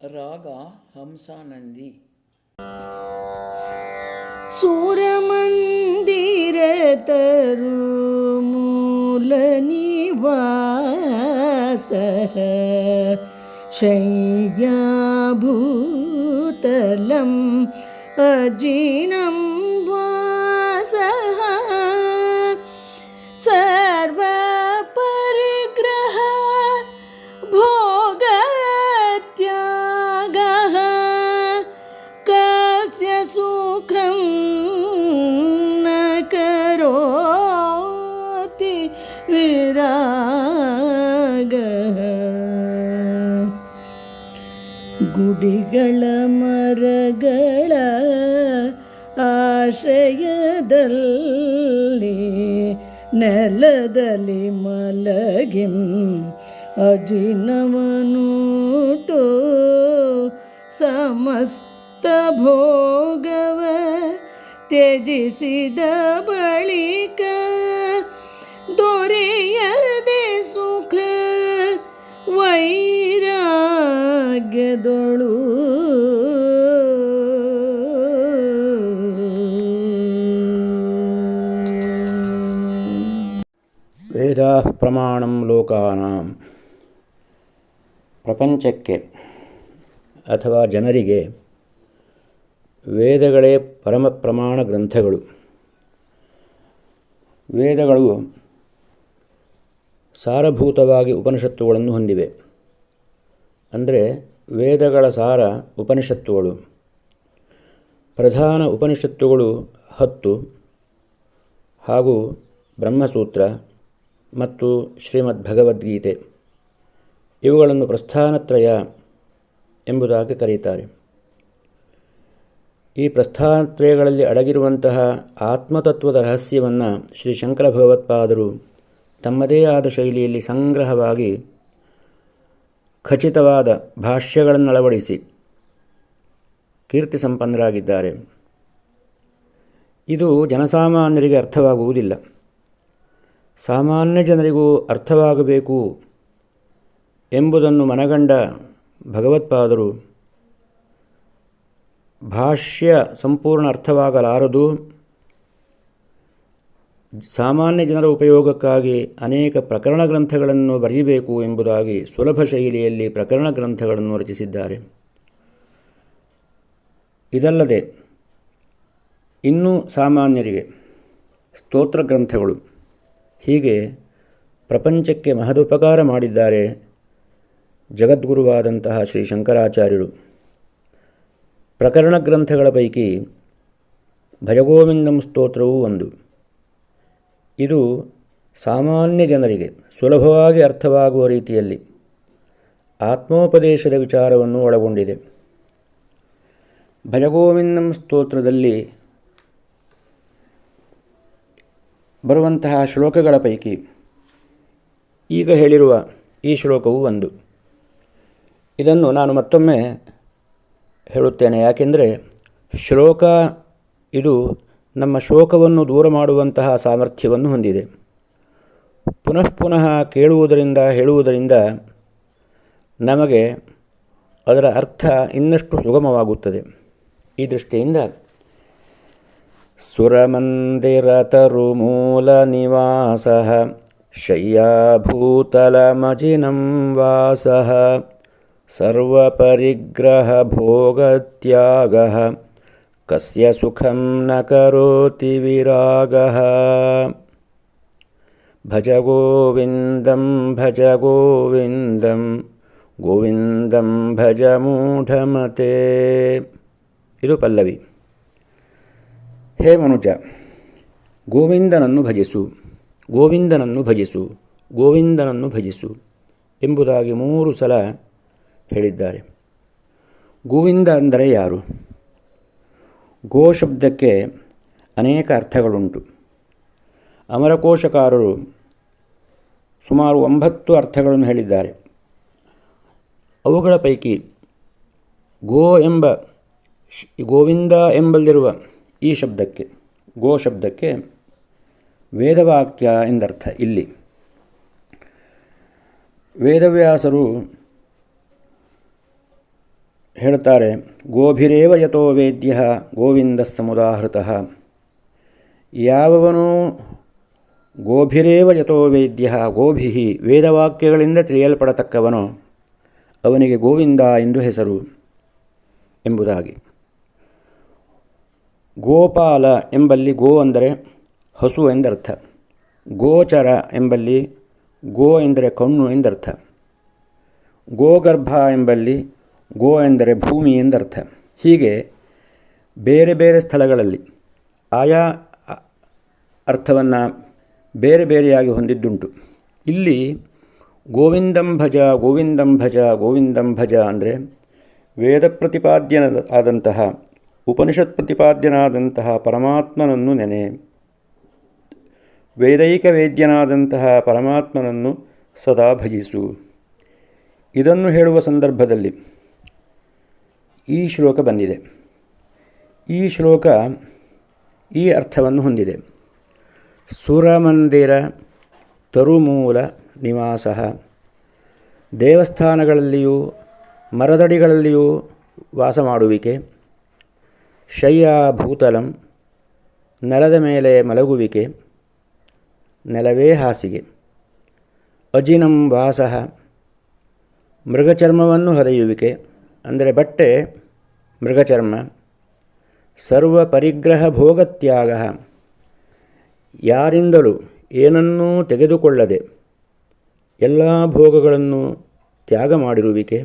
रागा हंसानन्दी सूरमन्दिरतरुमूलनिवा सः शैया भूतलम् अजीर्णम् ಗುಡಿಗಳ ಮರಗಳ ಆಶ್ರಯದಲ್ಲಿ ನೆಲದಲ್ಲಿ ಮಲಗಿಂ ಅಜಿನವನುಟು ಸಮಸ್ತ ಭೋಗವ ತ್ಯಜಿಸಿದ ಬಳಿಕ ದೊರೆಯದೆ ವೈರಾಗ್ಯದೊಳು ವೇದಾ ಪ್ರಮಾಣಂ ಲೋಕಾನಾಂ. ಪ್ರಪಂಚಕ್ಕೆ ಅಥವಾ ಜನರಿಗೆ ವೇದಗಳೇ ಪರಮ ಪ್ರಮಾಣ ಗ್ರಂಥಗಳು. ವೇದಗಳು ಸಾರಭೂತವಾಗಿ ಉಪನಿಷತ್ತುಗಳನ್ನು ಹೊಂದಿವೆ. ಅಂದರೆ ವೇದಗಳ ಸಾರ ಉಪನಿಷತ್ತುಗಳು. ಪ್ರಧಾನ ಉಪನಿಷತ್ತುಗಳು ಹತ್ತು ಹಾಗೂ ಬ್ರಹ್ಮಸೂತ್ರ ಮತ್ತು ಶ್ರೀಮದ್ ಭಗವದ್ಗೀತೆ ಇವುಗಳನ್ನು ಪ್ರಸ್ಥಾನತ್ರಯ ಎಂಬುದಾಗಿ ಕರೆಯುತ್ತಾರೆ ಈ ಪ್ರಸ್ಥಾನತ್ರಯಗಳಲ್ಲಿ ಅಡಗಿರುವಂತಹ ಆತ್ಮತತ್ವದ ರಹಸ್ಯವನ್ನು ಶ್ರೀ ಶಂಕರ ಭಗವತ್ಪಾದರು ತಮ್ಮದೇ ಆದ ಶೈಲಿಯಲ್ಲಿ ಸಂಗ್ರಹವಾಗಿ ಖಚಿತವಾದ ಭಾಷ್ಯಗಳನ್ನು ಅಳವಡಿಸಿ ಕೀರ್ತಿ ಸಂಪನ್ನರಾಗಿದ್ದಾರೆ ಇದು ಜನಸಾಮಾನ್ಯರಿಗೆ ಅರ್ಥವಾಗುವುದಿಲ್ಲ. ಸಾಮಾನ್ಯ ಜನರಿಗೂ ಅರ್ಥವಾಗಬೇಕು ಎಂಬುದನ್ನು ಮನಗಂಡ ಭಗವತ್ಪಾದರು. ಭಾಷ್ಯ ಸಂಪೂರ್ಣ ಅರ್ಥವಾಗಲಾರದು ಸಾಮಾನ್ಯ ಜನರ ಉಪಯೋಗಕ್ಕಾಗಿ ಅನೇಕ ಪ್ರಕರಣ ಗ್ರಂಥಗಳನ್ನು ಬರೆಯಬೇಕು ಎಂಬುದಾಗಿ ಸುಲಭ ಶೈಲಿಯಲ್ಲಿ ಪ್ರಕರಣ ಗ್ರಂಥಗಳನ್ನು ರಚಿಸಿದ್ದಾರೆ. ಇದಲ್ಲದೆ, ಇನ್ನೂ ಸಾಮಾನ್ಯರಿಗೆ ಸ್ತೋತ್ರ ಗ್ರಂಥಗಳು, ಹೀಗೆ ಪ್ರಪಂಚಕ್ಕೆ ಮಹದುಪಕಾರ ಮಾಡಿದ್ದಾರೆ ಜಗದ್ಗುರುವಾದಂತಹ ಶ್ರೀ ಶಂಕರಾಚಾರ್ಯರು. ಪ್ರಕರಣ ಗ್ರಂಥಗಳ ಪೈಕಿ ಭಜಗೋವಿಂದಂ ಸ್ತೋತ್ರವೂ ಒಂದು. ಇದು ಸಾಮಾನ್ಯ ಜನರಿಗೆ ಸುಲಭವಾಗಿ ಅರ್ಥವಾಗುವ ರೀತಿಯಲ್ಲಿ ಆತ್ಮೋಪದೇಶದ ವಿಚಾರವನ್ನು ಒಳಗೊಂಡಿದೆ. ಭಜಗೋವಿಂದಂ ಸ್ತೋತ್ರದಲ್ಲಿ ಬರುವಂತಹ ಶ್ಲೋಕಗಳ ಪೈಕಿ ಈಗ ಹೇಳಿರುವ ಈ ಶ್ಲೋಕವು ಒಂದು. ಇದನ್ನು ನಾನು ಮತ್ತೊಮ್ಮೆ ಹೇಳುತ್ತೇನೆ, ಯಾಕೆಂದರೆ ಶ್ಲೋಕ ಇದು ನಮ್ಮ ಶೋಕವನ್ನು ದೂರ ಮಾಡುವಂತಹ ಸಾಮರ್ಥ್ಯವನ್ನು ಹೊಂದಿದೆ. ಪುನಃ ಪುನಃ ಕೇಳುವುದರಿಂದ ಹೇಳುವುದರಿಂದ ನಮಗೆ ಅದರ ಅರ್ಥ ಇನ್ನಷ್ಟು ಸುಗಮವಾಗುತ್ತದೆ. ಈ ದೃಷ್ಟಿಯಿಂದ ಸುರಮಂದಿರ ತರುಮೂಲ ನಿವಾಸ ವಾಸ ಸರ್ವಪರಿಗ್ರಹ ಭೋಗತ್ಯಾಗ ಕಸ್ಯ ಸುಖಂ ನ ಕರೋತಿ ವಿರಾಗ ಭಜ ಗೋವಿಂದಂ ಭಜ ಗೋವಿಂದಂ ಗೋವಿಂದಂ ಭಜ ಮೂಢಮತೆ ಇದು ಪಲ್ಲವಿ. ಹೇ ಮನುಜ, ಗೋವಿಂದನನ್ನು ಭಜಿಸು ಗೋವಿಂದನನ್ನು ಭಜಿಸು ಗೋವಿಂದನನ್ನು ಭಜಿಸು ಎಂಬುದಾಗಿ ಮೂರು ಸಲ ಹೇಳಿದ್ದಾರೆ. ಗೋವಿಂದ ಅಂದರೆ ಯಾರು? ಗೋ ಶಬ್ದಕ್ಕೆ ಅನೇಕ ಅರ್ಥಗಳುಂಟು. ಅಮರಕೋಶಕಾರರು ಸುಮಾರು ಒಂಬತ್ತು ಅರ್ಥಗಳನ್ನು ಹೇಳಿದ್ದಾರೆ. ಅವುಗಳ ಪೈಕಿ ಗೋ ಎಂಬ ಗೋವಿಂದ ಎಂಬಲ್ಲಿರುವ ಈ ಶಬ್ದಕ್ಕೆ, ಗೋ ಶಬ್ದಕ್ಕೆ ವೇದವಾಕ್ಯ ಎಂದರ್ಥ ಇಲ್ಲಿ. ವೇದವ್ಯಾಸರು ಹೇಳ್ತಾರೆ, ಗೋಭಿರೇವ ಯಥೋ ವೇದ್ಯ, ಗೋವಿಂದ ಸಮುದಾಹೃತ. ಯಾವವನು ಗೋಭಿರೇವ ಯಥೋ ವೇದ್ಯ ಗೋಭಿ ವೇದವಾಕ್ಯಗಳಿಂದ ತಿಳಿಯಲ್ಪಡತಕ್ಕವನೋ, ಅವನಿಗೆ ಗೋವಿಂದ ಎಂದು ಹೆಸರು ಎಂಬುದಾಗಿ. ಗೋಪಾಲ ಎಂಬಲ್ಲಿ ಗೋ ಅಂದರೆ ಹಸು ಎಂದರ್ಥ. ಗೋಚರ ಎಂಬಲ್ಲಿ ಗೋ ಎಂದರೆ ಕಣ್ಣು ಎಂದರ್ಥ. ಗೋಗರ್ಭ ಎಂಬಲ್ಲಿ ಗೋ ಎಂದರೆ ಭೂಮಿ ಎಂದರ್ಥ. ಹೀಗೆ ಬೇರೆ ಬೇರೆ ಸ್ಥಳಗಳಲ್ಲಿ ಆಯಾ ಅರ್ಥವನ್ನು ಬೇರೆ ಬೇರೆಯಾಗಿ ಹೊಂದಿದ್ದುಂಟು. ಇಲ್ಲಿ ಗೋವಿಂದಂ ಭಜ ಗೋವಿಂದಂ ಭಜ ಗೋವಿಂದಂ ಭಜ ಅಂದರೆ ವೇದ ಪ್ರತಿಪಾದ್ಯನ ಆದಂತಹ, ಉಪನಿಷತ್ ಪ್ರತಿಪಾದ್ಯನಾದಂತಹ ಪರಮಾತ್ಮನನ್ನು ನೆನೆ, ವೇದೈಕ ವೇದ್ಯನಾದಂತಹ ಪರಮಾತ್ಮನನ್ನು ಸದಾ ಭಜಿಸು. ಇದನ್ನು ಹೇಳುವ ಸಂದರ್ಭದಲ್ಲಿ ಈ ಶ್ಲೋಕ ಬಂದಿದೆ. ಈ ಶ್ಲೋಕ ಈ ಅರ್ಥವನ್ನು ಹೊಂದಿದೆ. ಸುರಮಂದಿರ, ತರುಮೂಲ ನಿವಾಸ. ದೇವಸ್ಥಾನಗಳಲ್ಲಿಯೂ, ಮರದಡಿಗಳಲ್ಲಿಯೂ ವಾಸ ಮಾಡುವಿಕೆ. ಶಯ್ಯಾಭೂತಲಂ, ನೆಲದ ಮೇಲೆ ಮಲಗುವಿಕೆ. ನೆಲವೇ ಹಾಸಿಗೆ. ಅಜಿನಂ ವಾಸ. ಮೃಗಚರ್ಮವನ್ನು ಹೊರೆಯುವಿಕೆ. ಅಂದರೆ ಬಟ್ಟೆ, ಮೃಗಚರ್ಮ, ಸರ್ವ ಪರಿಗ್ರಹ ಭೋಗತ್ಯಾಗ. ಯಾರಿಂದಲೂ ಏನನ್ನೂ ತೆಗೆದುಕೊಳ್ಳದೆ ಎಲ್ಲ ಭೋಗಗಳನ್ನು ತ್ಯಾಗ ಮಾಡಿರುವಿಕೆ?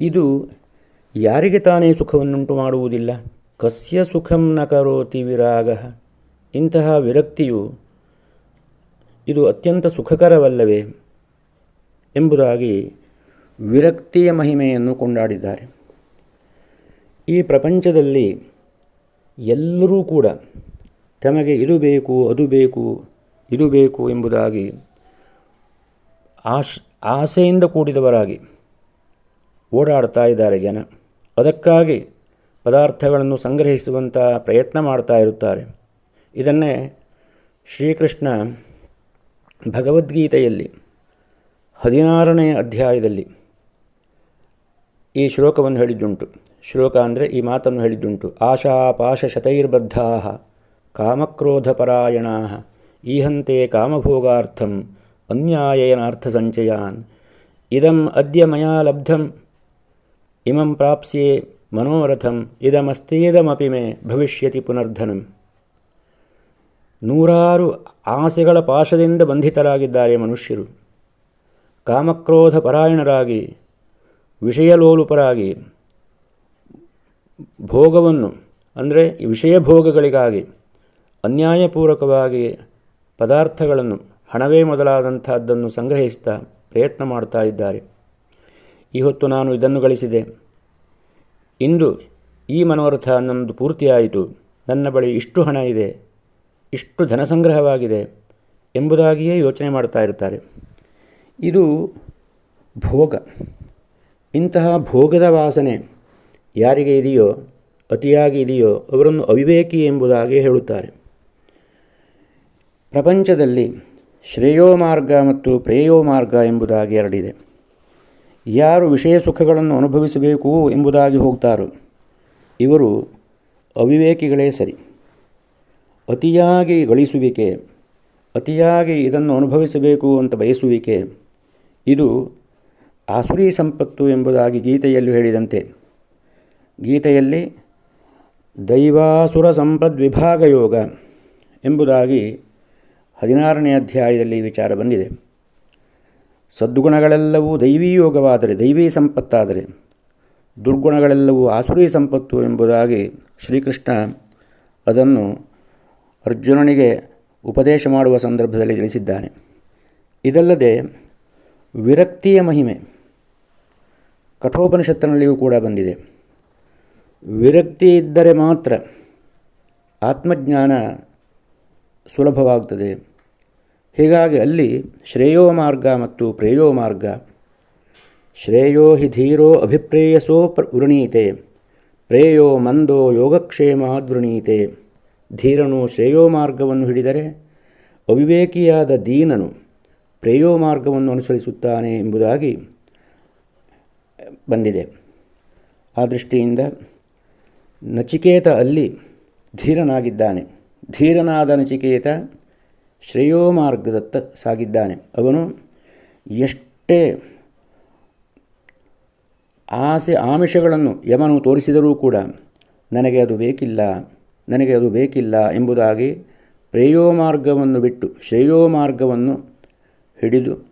ಇದು ಯಾರಿಗೆ ತಾನೇ ಸುಖವನ್ನುಂಟು ಮಾಡುವುದಿಲ್ಲ? ಕಸ್ಯ ಸುಖಂ ನ ಕರೋತಿ ವಿರಾಗ. ಇಂತಹ ವಿರಕ್ತಿಯು ಇದು ಅತ್ಯಂತ ಸುಖಕರವಲ್ಲವೇ ಎಂಬುದಾಗಿ ವಿರಕ್ತಿಯ ಮಹಿಮೆಯನ್ನು ಕೊಂಡಾಡಿದ್ದಾರೆ. ಈ ಪ್ರಪಂಚದಲ್ಲಿ ಎಲ್ಲರೂ ಕೂಡ ತಮಗೆ ಇದು ಬೇಕು, ಅದು ಬೇಕು, ಇದು ಬೇಕು ಎಂಬುದಾಗಿ ಆಶ್, ಆಸೆಯಿಂದ ಕೂಡಿದವರಾಗಿ ಓಡಾಡ್ತಾ ಇದ್ದಾರೆ ಜನ. ಅದಕ್ಕಾಗಿ ಪದಾರ್ಥಗಳನ್ನು ಸಂಗ್ರಹಿಸುವಂಥ ಪ್ರಯತ್ನ ಮಾಡ್ತಾ ಇರುತ್ತಾರೆ. ಇದನ್ನೇ ಶ್ರೀಕೃಷ್ಣ ಭಗವದ್ಗೀತೆಯಲ್ಲಿ ಹದಿನಾರನೇ ಅಧ್ಯಾಯದಲ್ಲಿ ಈ ಶ್ಲೋಕವನ್ನು ಹೇಳಿದ್ದುಂಟು. ಶ್ಲೋಕ ಅಂದರೆ ಈ ಮಾತನ್ನು ಹೇಳಿದ್ದುಂಟು. ಆಶಾಪಾಶ ಶತೈರ್ಬದ್ಧಾ ಕಾಮಕ್ರೋಧಪರಾಯಣಾ ಈಹಂತೆ ಕಾಮಭೋಗಾರ್ಥಂ ಅನ್ಯಾಯೇನಾರ್ಥ ಸಂಚಯಾನ್ ಇದಂ ಅದ್ಯ ಮಯಾ ಲಬ್ಧಂ ಇಮಂ ಪ್ರಾಪ್ಸ್ಯೆ ಮನೋರಥಂ ಇದಮಸ್ತೀದಮಪಿ ಮೇ ಭವಿಷ್ಯತಿ ಪುನರ್ಧನಂ. ನೂರಾರು ಆಸೆಗಳ ಪಾಶದಿಂದ ಬಂಧಿತರಾಗಿದ್ದಾರೆ ಮನುಷ್ಯರು. ಕಾಮಕ್ರೋಧ ಪರಾಯಣರಾಗಿ ವಿಷಯಲೋಲುಪರಾಗಿ, ಭೋಗವನ್ನು, ಅಂದರೆ ವಿಷಯ ಭೋಗಗಳಿಗಾಗಿ ಅನ್ಯಾಯಪೂರ್ವಕವಾಗಿ ಪದಾರ್ಥಗಳನ್ನು, ಹಣವೇ ಮೊದಲಾದಂಥದ್ದನ್ನು ಸಂಗ್ರಹಿಸ್ತಾ ಪ್ರಯತ್ನ ಮಾಡ್ತಾ ಇದ್ದಾರೆ. ಈ ಹೊತ್ತು ನಾನು ಇದನ್ನು ಗಳಿಸಿದೆ. ಇಂದು ಈ ಮನೋರಥ ನನ್ನದು ಪೂರ್ತಿಯಾಯಿತು. ನನ್ನ ಬಳಿ ಇಷ್ಟು ಹಣ ಇದೆ, ಇಷ್ಟು ಧನ ಸಂಗ್ರಹವಾಗಿದೆ ಎಂಬುದಾಗಿಯೇ ಯೋಚನೆ ಮಾಡ್ತಾ ಇರ್ತಾರೆ ಇದು ಭೋಗ. ಇಂತಹ ಭೋಗದ ವಾಸನೆ ಯಾರಿಗೆ ಇದೆಯೋ, ಅತಿಯಾಗಿ ಇದೆಯೋ, ಅವರನ್ನು ಅವಿವೇಕಿ ಎಂಬುದಾಗಿ ಹೇಳುತ್ತಾರೆ. ಪ್ರಪಂಚದಲ್ಲಿ ಶ್ರೇಯೋ ಮಾರ್ಗ ಮತ್ತು ಪ್ರೇಯೋ ಮಾರ್ಗ ಎಂಬುದಾಗಿ ಎರಡಿದೆ. ಯಾರು ವಿಷಯ ಸುಖಗಳನ್ನು ಅನುಭವಿಸಬೇಕು ಎಂಬುದಾಗಿ ಹೋಗ್ತಾರೋ, ಇವರು ಅವಿವೇಕಿಗಳೇ ಸರಿ. ಅತಿಯಾಗಿ ಗಳಿಸುವಿಕೆ, ಅತಿಯಾಗಿ ಇದನ್ನು ಅನುಭವಿಸಬೇಕು ಅಂತ ಬಯಸುವಿಕೆ, ಇದು ಆಸುರಿ ಸಂಪತ್ತು ಎಂಬುದಾಗಿ ಗೀತೆಯಲ್ಲಿ ಹೇಳಿದಂತೆ, ಗೀತೆಯಲ್ಲಿ ದೈವಾಸುರ ಸಂಪದ್ವಿಭಾಗ ಯೋಗ ಎಂಬುದಾಗಿ ಹದಿನಾರನೇ ಅಧ್ಯಾಯದಲ್ಲಿ ವಿಚಾರ ಬಂದಿದೆ. ಸದ್ಗುಣಗಳೆಲ್ಲವೂ ದೈವೀ ಯೋಗವಾದರೆ ದೈವೀ ಸಂಪತ್ತಾದರೆ, ದುರ್ಗುಣಗಳೆಲ್ಲವೂ ಆಸುರಿ ಸಂಪತ್ತು ಎಂಬುದಾಗಿ ಶ್ರೀಕೃಷ್ಣ ಅದನ್ನು ಅರ್ಜುನನಿಗೆ ಉಪದೇಶ ಮಾಡುವ ಸಂದರ್ಭದಲ್ಲಿ ತಿಳಿಸಿದ್ದಾನೆ. ಇದಲ್ಲದೆ ವಿರಕ್ತಿಯ ಮಹಿಮೆ ಕಠೋಪನಿಷತ್ತಿನಲ್ಲಿಯೂ ಕೂಡ ಬಂದಿದೆ. ವಿರಕ್ತಿ ಇದ್ದರೆ ಮಾತ್ರ ಆತ್ಮಜ್ಞಾನ ಸುಲಭವಾಗುತ್ತದೆ ಹೀಗಾಗಿ ಅಲ್ಲಿ ಶ್ರೇಯೋ ಮಾರ್ಗ ಮತ್ತು ಪ್ರೇಯೋ ಮಾರ್ಗ, ಶ್ರೇಯೋ ಹಿ ಧೀರೋ ಅಭಿಪ್ರೇಯಸೋ ಪ್ರ, ವೃಣೀತೆ, ಪ್ರೇಯೋ ಮಂದೋ ಯೋಗಕ್ಷೇಮಾದ್ವೃಣೀತೆ ಧೀರನು ಶ್ರೇಯೋ ಮಾರ್ಗವನ್ನು ಹಿಡಿದರೆ ಅವಿವೇಕಿಯಾದ ದೀನನು ಪ್ರೇಯೋ ಮಾರ್ಗವನ್ನು ಅನುಸರಿಸುತ್ತಾನೆ ಎಂಬುದಾಗಿ ಬಂದಿದೆ. ಆ ದೃಷ್ಟಿಯಿಂದ ನಚಿಕೇತ ಅಲ್ಲಿ ಧೀರನಾಗಿದ್ದಾನೆ. ಧೀರನಾದ ನಚಿಕೇತ ಶ್ರೇಯೋಮಾರ್ಗದತ್ತ ಸಾಗಿದ್ದಾನೆ. ಅವನು ಎಷ್ಟೇ ಆಸೆ ಆಮಿಷಗಳನ್ನು ಯಮನು ತೋರಿಸಿದರೂ ಕೂಡ ನನಗೆ ಅದು ಬೇಕಿಲ್ಲ, ನನಗೆ ಅದು ಬೇಕಿಲ್ಲ ಎಂಬುದಾಗಿ ಪ್ರೇಯೋ ಮಾರ್ಗವನ್ನು ಬಿಟ್ಟು ಶ್ರೇಯೋಮಾರ್ಗವನ್ನು ಹಿಡಿದು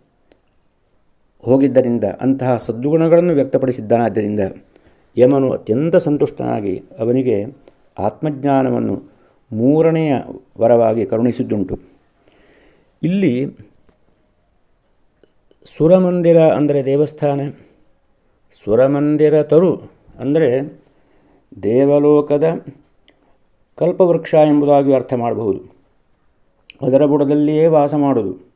ಹೋಗಿದ್ದರಿಂದ ಅಂತಹ ಸದ್ಗುಣಗಳನ್ನು ವ್ಯಕ್ತಪಡಿಸಿದ್ದಾನಾದ್ದರಿಂದ ಯಮನು ಅತ್ಯಂತ ಸಂತುಷ್ಟನಾಗಿ ಅವನಿಗೆ ಆತ್ಮಜ್ಞಾನವನ್ನು ಮೂರನೆಯ ವರವಾಗಿ ಕರುಣಿಸಿದ್ದುಂಟು. ಇಲ್ಲಿ ಸುರಮಂದಿರ ಅಂದರೆ ದೇವಸ್ಥಾನ, ಸುರಮಂದಿರ ತರು ಅಂದರೆ ದೇವಲೋಕದ ಕಲ್ಪವೃಕ್ಷ ಎಂಬುದಾಗಿ ಅರ್ಥ ಮಾಡಬಹುದು. ಅದರ ಬುಡದಲ್ಲಿಯೇ ವಾಸ ಮಾಡೋದು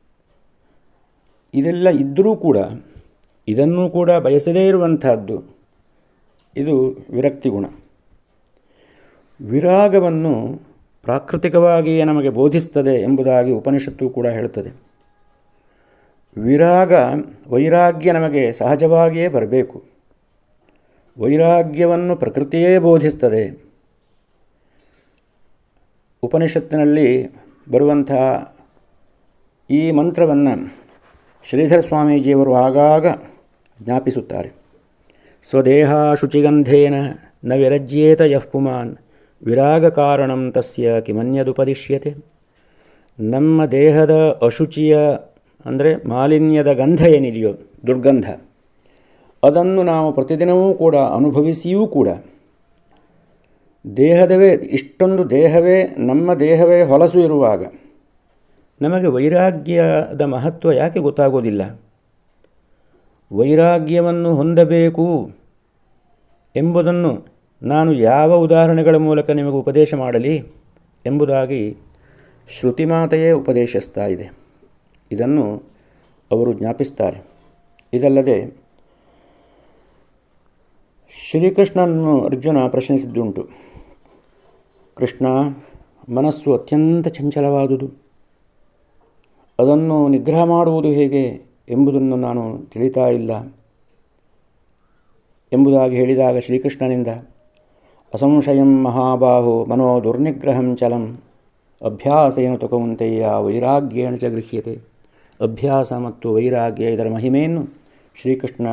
ಇದೆಲ್ಲ ಇದ್ದರೂ ಕೂಡ, ಇದನ್ನೂ ಕೂಡ ಬಯಸದೇ ಇರುವಂತಹದ್ದು ಇದು ವಿರಕ್ತಿ ಗುಣ. ವಿರಾಗವನ್ನು ಪ್ರಾಕೃತಿಕವಾಗಿಯೇ ನಮಗೆ ಬೋಧಿಸ್ತದೆ ಎಂಬುದಾಗಿ ಉಪನಿಷತ್ತು ಕೂಡ ಹೇಳುತ್ತದೆ. ವಿರಾಗ ವೈರಾಗ್ಯ ನಮಗೆ ಸಹಜವಾಗಿಯೇ ಬರಬೇಕು. ವೈರಾಗ್ಯವನ್ನು ಪ್ರಕೃತಿಯೇ ಬೋಧಿಸ್ತದೆ. ಉಪನಿಷತ್ತಿನಲ್ಲಿ ಬರುವಂತಹ ಈ ಮಂತ್ರವನ್ನು ಶ್ರೀಧರ ಸ್ವಾಮೀಜಿಯವರು ಆಗಾಗ ಜ್ಞಾಪಿಸುತ್ತಾರೆ. ಸ್ವದೇಹ ಶುಚಿಗಂಧೇನ ನ ವಿರಜ್ಯೇತ ಯಃ ಪುಮಾನ್ ವಿರಾಗ ಕಾರಣಂ ತಸ್ಯ ಕಿಮನ್ಯದುಪದಿಶ್ಯತೆ. ನಮ್ಮ ದೇಹದ ಅಶುಚಿಯ, ಅಂದರೆ ಮಾಲಿನ್ಯದ ಗಂಧ ಏನಿದೆಯೋ, ದುರ್ಗಂಧ, ಅದನ್ನು ನಾವು ಪ್ರತಿದಿನವೂ ಕೂಡ ಅನುಭವಿಸಿಯೂ ಕೂಡ, ದೇಹದವೇ, ಇಷ್ಟೊಂದು ದೇಹವೇ, ನಮ್ಮ ದೇಹವೇ ಹೊಲಸು ಇರುವಾಗ ನಮಗೆ ವೈರಾಗ್ಯದ ಮಹತ್ವ ಯಾಕೆ ಗೊತ್ತಾಗೋದಿಲ್ಲ? ವೈರಾಗ್ಯವನ್ನು ಹೊಂದಬೇಕು ಎಂಬುದನ್ನು ನಾನು ಯಾವ ಉದಾಹರಣೆಗಳ ಮೂಲಕ ನಿಮಗೆ ಉಪದೇಶ ಮಾಡಲಿ ಎಂಬುದಾಗಿ ಶ್ರುತಿಮಾತೆಯೇ ಉಪದೇಶಿಸ್ತಾ ಇದೆ. ಇದನ್ನು ಅವರು ಜ್ಞಾಪಿಸ್ತಾರೆ. ಇದಲ್ಲದೆ ಶ್ರೀಕೃಷ್ಣನನ್ನು ಅರ್ಜುನ ಪ್ರಶ್ನಿಸಿದ್ದುಂಟು. ಕೃಷ್ಣ, ಮನಸ್ಸು ಅತ್ಯಂತ ಚಂಚಲವಾದುದು. ಅದನ್ನು ನಿಗ್ರಹ ಮಾಡುವುದು ಹೇಗೆ ಎಂಬುದನ್ನು ನಾನು ತಿಳಿತಾ ಇಲ್ಲ. ಎಂಬುದಾಗಿ ಹೇಳಿದಾಗ ಶ್ರೀಕೃಷ್ಣನಿಂದ, ಅಸಂಶಯಂ ಮಹಾಬಾಹು ಮನೋ ದುರ್ನಿಗ್ರಹಂ ಚಲಂ, ಅಭ್ಯಾಸೇನ ತುಕವಂತೆಯ ವೈರಾಗ್ಯೇಣ ಚ ಗೃಹ್ಯತೆ, ಅಭ್ಯಾಸ ಮತ್ತು ವೈರಾಗ್ಯ ಇದರ ಮಹಿಮೆಯನ್ನು ಶ್ರೀಕೃಷ್ಣ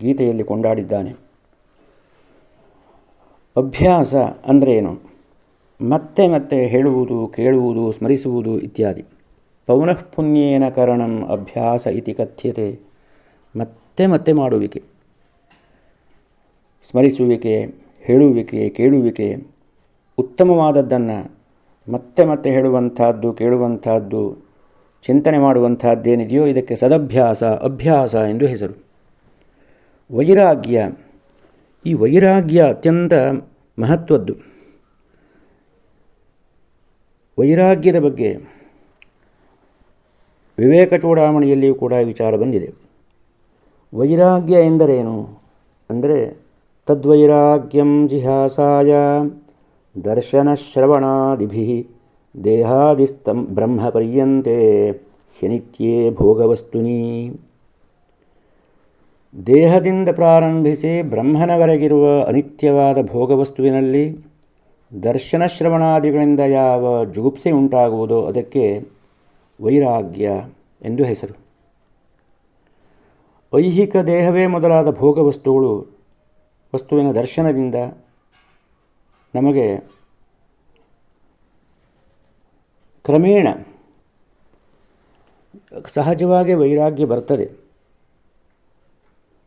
ಗೀತೆಯಲ್ಲಿ ಕೊಂಡಾಡಿದ್ದಾನೆ. ಅಭ್ಯಾಸ ಅಂದ್ರೇನು? ಮತ್ತೆ ಮತ್ತೆ ಹೇಳುವುದು, ಕೇಳುವುದು, ಸ್ಮರಿಸುವುದು ಇತ್ಯಾದಿ. ಪೌನಃ ಪುಣ್ಯೇನ ಕರಣಂ ಅಭ್ಯಾಸ ಇತಿ ಕಥ್ಯತೆ. ಮತ್ತೆ ಮತ್ತೆ ಮಾಡುವಿಕೆ. ಸ್ಮರಿಸುವಿಕೆ, ಹೇಳುವಿಕೆ, ಕೇಳುವಿಕೆ ಉತ್ತಮವಾದದ್ದನ್ನು ಮತ್ತೆ ಮತ್ತೆ ಹೇಳುವಂಥದ್ದು, ಕೇಳುವಂಥದ್ದು, ಚಿಂತನೆ ಮಾಡುವಂಥದ್ದೇನಿದೆಯೋ ಇದಕ್ಕೆ ಸದಭ್ಯಾಸ, ಅಭ್ಯಾಸ ಎಂದು ಹೆಸರು. ವೈರಾಗ್ಯ. ಈ ವೈರಾಗ್ಯ ಅತ್ಯಂತ ಮಹತ್ವದ್ದು. ವೈರಾಗ್ಯದ ಬಗ್ಗೆ ವಿವೇಕ ಚೂಡಾಮಣಿಯಲ್ಲಿಯೂ ಕೂಡ ವಿಚಾರ ಬಂದಿದೆ. ವೈರಾಗ್ಯ ಎಂದರೇನು? ಅಂದರೆ ತದ್ವೈರಾಗ್ಯಂ ಜಿಹಾಸಾಯ ದರ್ಶನಶ್ರವಣಾದಿಭಿ ದೇಹಾದಿಸ್ತಂ ಬ್ರಹ್ಮಪರ್ಯಂತೆ ಹ್ಯನಿತ್ಯೇ ಭೋಗವಸ್ತುನಿ. ದೇಹದಿಂದ ಪ್ರಾರಂಭಿಸಿ ಬ್ರಹ್ಮನವರೆಗಿರುವ ಅನಿತ್ಯವಾದ ಭೋಗವಸ್ತುವಿನಲ್ಲಿ ದರ್ಶನಶ್ರವಣಾದಿಗಳಿಂದ ಯಾವ ಜುಗುಪ್ಸೆ ಉಂಟಾಗುವುದೋ ಅದಕ್ಕೆ ವೈರಾಗ್ಯ ಎಂದು ಹೆಸರು. ಐಹಿಕ ದೇಹವೇ ಮೊದಲಾದ ಭೋಗವಸ್ತುಗಳು, ವಸ್ತುವಿನ ದರ್ಶನದಿಂದ ನಮಗೆ ಕ್ರಮೇಣ ಸಹಜವಾಗಿ ವೈರಾಗ್ಯ ಬರ್ತದೆ.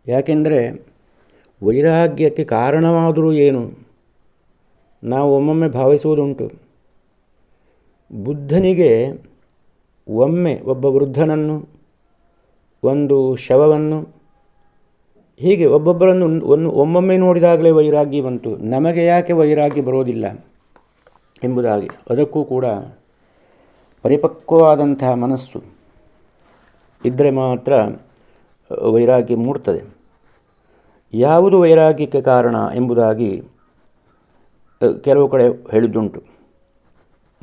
ಯಾಕೆಂದರೆ ವೈರಾಗ್ಯಕ್ಕೆ ಕಾರಣವಾದರೂ ಏನು? ನಾವು ಒಮ್ಮೊಮ್ಮೆ ಭಾವಿಸುವುದುಂಟು. ಬುದ್ಧನಿಗೆ ಒಮ್ಮೆ ಒಬ್ಬ ವೃದ್ಧನನ್ನು, ಒಂದು ಶವವನ್ನು, ಹೀಗೆ ಒಬ್ಬೊಬ್ಬರನ್ನು ಒಂದು ಒಮ್ಮೊಮ್ಮೆ ನೋಡಿದಾಗಲೇ ವೈರಾಗ್ಯ ಬಂತು. ನಮಗೆ ಯಾಕೆ ವೈರಾಗ್ಯ ಬರೋದಿಲ್ಲ ಎಂಬುದಾಗಿ. ಅದಕ್ಕೂ ಕೂಡ ಪರಿಪಕ್ವವಾದಂತಹ ಮನಸ್ಸು ಇದ್ದರೆ ಮಾತ್ರ ವೈರಾಗ್ಯ ಮೂಡ್ತದೆ. ಯಾವುದು ವೈರಾಗ್ಯಕ್ಕೆ ಕಾರಣ ಎಂಬುದಾಗಿ ಕೆಲವು ಕಡೆ ಹೇಳಿದ್ದುಂಟು.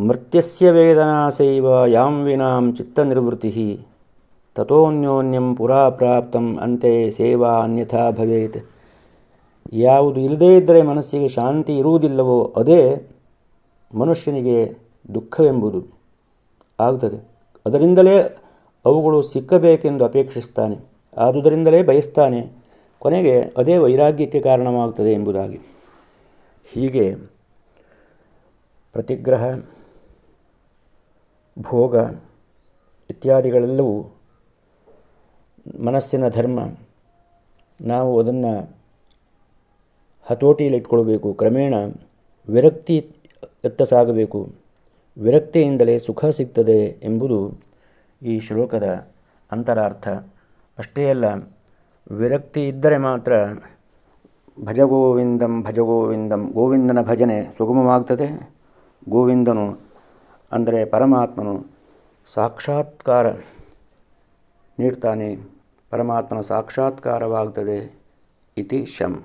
ಮರ್ತ್ಯಸ್ಯ ವೇದನಾಸೈವ ಯಾಂ ವಿನಾಂ ಚಿತ್ತನಿರ್ವೃತಿ. ತಥೋನ್ಯೋನ್ಯಂ ಪುರಾ ಪ್ರಾಪ್ತಂ ಅಂತೆ ಸೇವಾ ಅನ್ಯಥಾ ಭವೇತ್. ಯಾವುದು ಇಲ್ಲದೇ ಇದ್ದರೆ ಮನಸ್ಸಿಗೆ ಶಾಂತಿ ಇರುವುದಿಲ್ಲವೋ ಅದೇ ಮನುಷ್ಯನಿಗೆ ದುಃಖವೆಂಬುದು ಆಗುತ್ತದೆ ಅದರಿಂದಲೇ ಅವುಗಳು ಸಿಕ್ಕಬೇಕೆಂದು ಅಪೇಕ್ಷಿಸ್ತಾನೆ. ಆದುದರಿಂದಲೇ ಬಯಸ್ತಾನೆ. ಕೊನೆಗೆ ಅದೇ ವೈರಾಗ್ಯಕ್ಕೆ ಕಾರಣವಾಗುತ್ತದೆ ಎಂಬುದಾಗಿ. ಹೀಗೆ ಪ್ರತಿಗ್ರಹ. ಭೋಗ ಇತ್ಯಾದಿಗಳೆಲ್ಲವೂ ಮನಸ್ಸಿನ ಧರ್ಮ, ನಾವು ಅದನ್ನು ಹತೋಟಿಯಲ್ಲಿಟ್ಕೊಳ್ಬೇಕು. ಕ್ರಮೇಣ ವಿರಕ್ತಿ ಎತ್ತ ಸಾಗಬೇಕು. ವಿರಕ್ತಿಯಿಂದಲೇ ಸುಖ ಸಿಗ್ತದೆ ಎಂಬುದು ಈ ಶ್ಲೋಕದ ಅಂತರಾರ್ಥ. ಅಷ್ಟೇ ಅಲ್ಲ, ವಿರಕ್ತಿ ಇದ್ದರೆ ಮಾತ್ರ ಭಜಗೋವಿಂದಂ ಭಜಗೋವಿಂದಂ ಗೋವಿಂದನ ಭಜನೆ ಸುಗಮವಾಗ್ತದೆ. ಗೋವಿಂದನು ಅಂದರೆ ಪರಮಾತ್ಮನು ಸಾಕ್ಷಾತ್ಕಾರ ನೀಡ್ತಾನೆ. ಪರಮಾತ್ಮನ ಸಾಕ್ಷಾತ್ಕಾರವಾಗ್ತದೆ ಇತಿ ಶಂ.